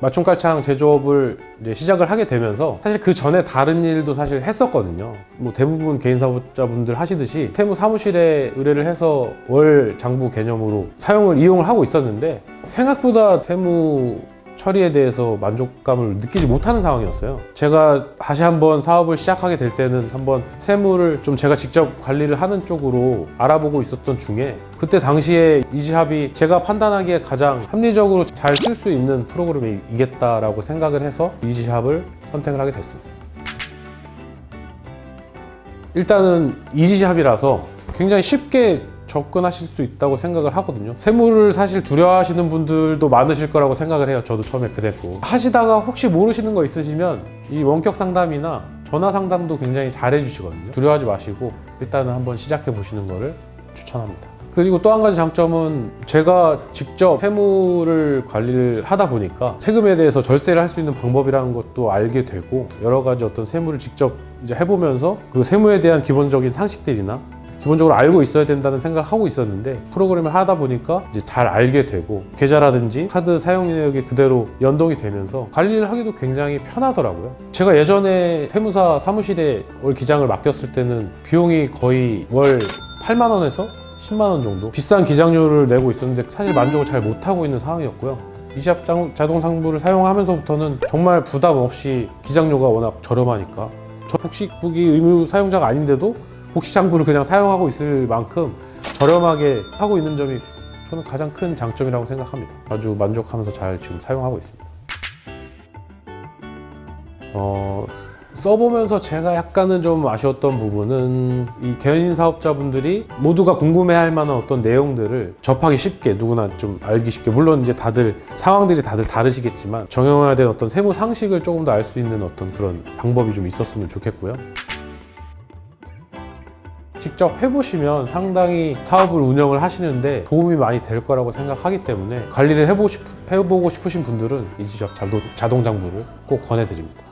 맞춤깔창 제조업을 이제 시작을 하게 되면서 사실 그 전에 다른 일도 사실 했었거든요. 뭐 대부분 개인 사업자분들 하시듯이 세무 사무실에 의뢰를 해서 월 장부 개념으로 사용을 이용을 하고 있었는데 생각보다 세무 처리에 대해서 만족감을 느끼지 못하는 상황이었어요. 제가 다시 한번 사업을 시작하게 될 때는 한번 세무를 좀 제가 직접 관리를 하는 쪽으로 알아보고 있었던 중에 그때 당시에 이지합이 제가 판단하기에 가장 합리적으로 잘 쓸 수 있는 프로그램이겠다라고 생각을 해서 이지합을 선택을 하게 됐습니다. 일단은 이지샵이라서 굉장히 쉽게 접근하실 수 있다고 생각을 하거든요. 세무를 사실 두려워하시는 분들도 많으실 거라고 생각을 해요. 저도 처음에 그랬고. 하시다가 혹시 모르시는 거 있으시면 이 원격 상담이나 전화 상담도 굉장히 잘해 주시거든요. 두려워하지 마시고 일단은 한번 시작해 보시는 거를 추천합니다. 그리고 또 한 가지 장점은 제가 직접 세무를 관리를 하다 보니까 세금에 대해서 절세를 할 수 있는 방법이라는 것도 알게 되고 여러 가지 어떤 세무를 직접 이제 해보면서 그 세무에 대한 기본적인 상식들이나 기본적으로 알고 있어야 된다는 생각을 하고 있었는데 프로그램을 하다 보니까 이제 잘 알게 되고 계좌라든지 카드 사용 내역이 그대로 연동이 되면서 관리를 하기도 굉장히 편하더라고요. 제가 예전에 세무사 사무실에 월 기장을 맡겼을 때는 비용이 거의 월 8만 원에서 10만 원 정도 비싼 기장료를 내고 있었는데 사실 만족을 잘 못하고 있는 상황이었고요. 이샵 자동 상부를 사용하면서부터는 정말 부담 없이 기장료가 워낙 저렴하니까 저 복식부기 의무 사용자가 아닌데도 복식 장부를 그냥 사용하고 있을 만큼 저렴하게 하고 있는 점이 저는 가장 큰 장점이라고 생각합니다. 아주 만족하면서 잘 지금 사용하고 있습니다. 어, 써보면서 제가 약간은 좀 아쉬웠던 부분은 이 개인 사업자분들이 모두가 궁금해할 만한 어떤 내용들을 접하기 쉽게 누구나 좀 알기 쉽게 물론 이제 다들 상황들이 다들 다르시겠지만 정형화된 어떤 세무 상식을 조금 더 알 수 있는 어떤 그런 방법이 좀 있었으면 좋겠고요. 직접 해보시면 상당히 사업을 운영을 하시는데 도움이 많이 될 거라고 생각하기 때문에 관리를 해보고, 싶, 해보고 싶으신 분들은 이 지적 자동, 자동 장부를 꼭 권해드립니다.